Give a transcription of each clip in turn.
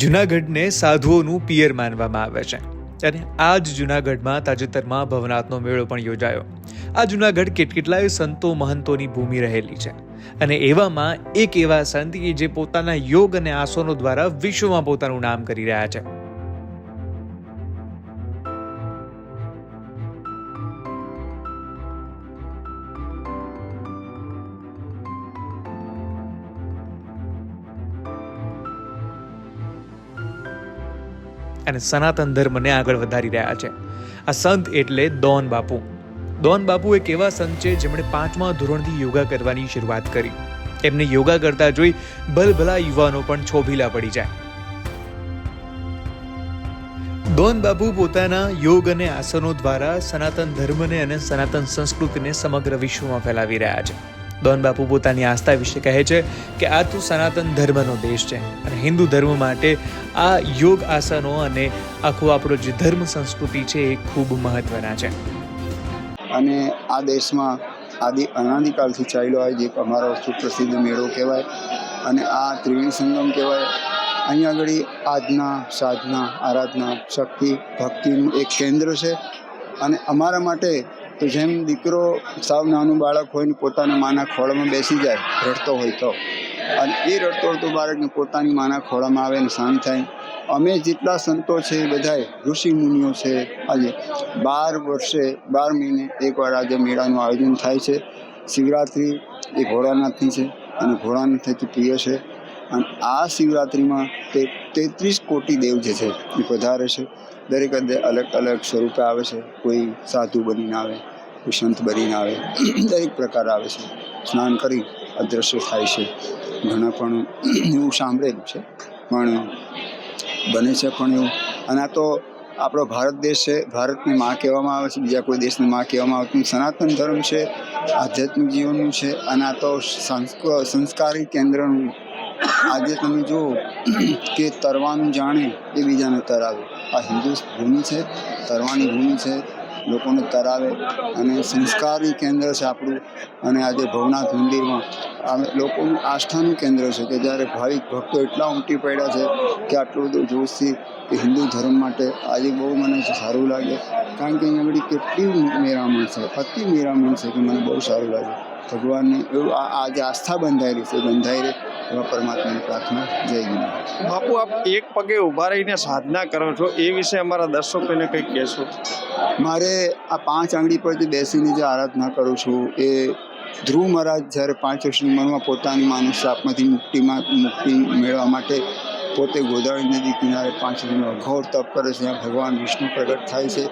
જુનાગઢને સાધુઓનું પિયર માનવામાં આવે છે. અને આ જ જુનાગઢમાં તાજેતરમાં ભવનાથનો મેળો પણ યોજાયો. આ જુનાગઢ કેટકેટલાય સંતો મહંતોની ભૂમિ રહેલી છે. અને એવામાં એક એવા સંત કે જે પોતાના યોગ અને આસનો દ્વારા વિશ્વમાં પોતાનું નામ કરી રહ્યા છે. અને સનાતન ધર્મને આગળ વધારી રહ્યા છે. આ સંત એટલે દોન બાપુ. દોન બાપુ એક એવા સંત છે જેમણે પાંચમા ધોરણથી યોગા કરવાની શરૂઆત કરી. એમને યોગા કરતા જોઈ ભલભલા યુવાનો પણ છોભીલા પડી જાય. દોન બાપુ પોતાના યોગ અને આસનો દ્વારા સનાતન ધર્મને અને સનાતન સંસ્કૃતિને સમગ્ર વિશ્વમાં ફેલાવી રહ્યા છે. દોન બાપુ પોતાની આસ્થા વિશે કહે છે કે આ તો સનાતન ધર્મનો દેશ છે અને હિન્દુ ધર્મ માટે આ યોગ આસનો અને આખો આપણો જે ધર્મ સંસ્કૃતિ છે એ ખૂબ મહત્વના છે. અને આ દેશમાં આદિ અનાદિકાલથી ચાલ્યો આવે જે અમારો સુપ્રસિદ્ધ મેળો કહેવાય અને આ ત્રિવેણી સંગમ કહેવાય. અહીંયા આગળ આજના સાધના, આરાધના, શક્તિ, ભક્તિનું એક કેન્દ્ર છે અને અમારા માટે તો જેમ દીકરો સાવ નાનું બાળક હોય ને પોતાના માના ખોળામાં બેસી જાય, રડતો હોય તો. અને એ રડતો રડતો બાળકને પોતાની માના ખોળામાં આવે ને શાંત થાય. અમે જેટલા સંતો છે એ બધાએ ઋષિ મુનિઓ છે, આજે બાર વર્ષે, બાર મહિને એકવાર આજે મેળાનું આયોજન થાય છે. શિવરાત્રિ એ ઘોડાનાથની છે અને ઘોડાનાથથી પ્રિય છે. અને આ શિવરાત્રિમાં તે તેત્રીસ કોટી દેવ જે છે એ પધારે છે. દરેક અંદર અલગ અલગ સ્વરૂપે આવે છે. કોઈ સાધુ બનીને આવે સંત બનીને આવે. દરેક પ્રકાર આવે છે. સ્નાન કરી અદૃશ્ય થાય છે. ઘણા પણ એવું સાંભળેલું છે. પણ બને છે પણ એવું. અને આ તો આપણો ભારત દેશ છે. ભારતની માં કહેવામાં આવે છે. બીજા કોઈ દેશની માં કહેવામાં આવતું સનાતન ધર્મ છે, આધ્યાત્મિક જીવનનું છે. અને આ તો સંસ્ક- સંસ્કારી કેન્દ્રનું. આજે તમે જુઓ કે તરવાનું જાણે એ બીજાને તરાવે. આ હિન્દુ ભૂમિ છે, તરવાની ભૂમિ છે લોકોને તરાવે અને સંસ્કારી કેન્દ્ર છે આપણું. અને આજે ભવનાથ મંદિરમાં લોકોનું આસ્થાનું કેન્દ્ર છે કે જ્યારે ભાવિક ભક્તો એટલા ઉમટી પડ્યા છે કે આટલું બધું જોશથી કે હિન્દુ ધર્મ માટે આજે બહુ મને સારું લાગે. કારણ કે અહીંયા આગળ કેટલી મેરામણ છે, અતિ મેરામણ છે કે મને બહુ સારું લાગે. ભગવાનને એવું આ આ આસ્થા બંધાયેલી છે, બંધાઈ રહે. એવા પરમાત્માની પ્રાર્થના. જય ગુરુ બાપુ આપ એક પગે ઊભા રહીને સાધના કરો છો એ વિશે અમારા દર્શકોને કંઈક કહેશો? મારે આ પાંચ આંગળી પર જે બેસીને જે આરાધના કરું છું એ ધ્રુવ મહારાજ જ્યારે પાંચ વર્ષની ઉંમરમાં પોતાની માનવ શાપમાંથી મુક્તિમાં મુક્તિ મેળવવા માટે પોતે ગોદાવરી નદી કિનારે પાંચ વર્ષનો અઘોર તપ કરે છે ત્યાં ભગવાન વિષ્ણુ પ્રગટ થાય છે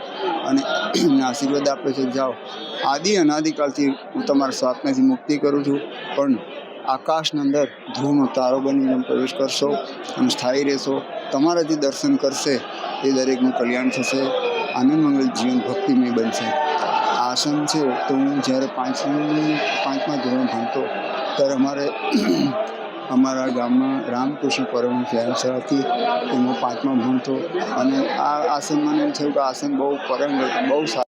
અને આશીર્વાદ આપે છે. જાઓ. આદિ અનાદિકાળથી હું તમારા શ્વાસમાંથી મુક્તિ કરું છું પણ આકાશની અંદર ધ્રુવનો તારો બની પ્રવેશ કરશો અને સ્થાયી રહેશો. તમારા જે દર્શન કરશે એ દરેકનું કલ્યાણ થશે. આનંદ મંગલ જીવન ભક્તિમય બનશે. આસન છે તો હું જ્યારે પાંચમી, પાંચમા ધોરણ ભણતો, ત્યારે અમારે અમારા ગામમાં રામકૃષ્ણ પરમહંસ વ્યાયામશાળા હતી. એમાં પાંચમા ભણતો અને આ આસન મને એમ થયું કે આસન બહુ પરમ, બહુ સારું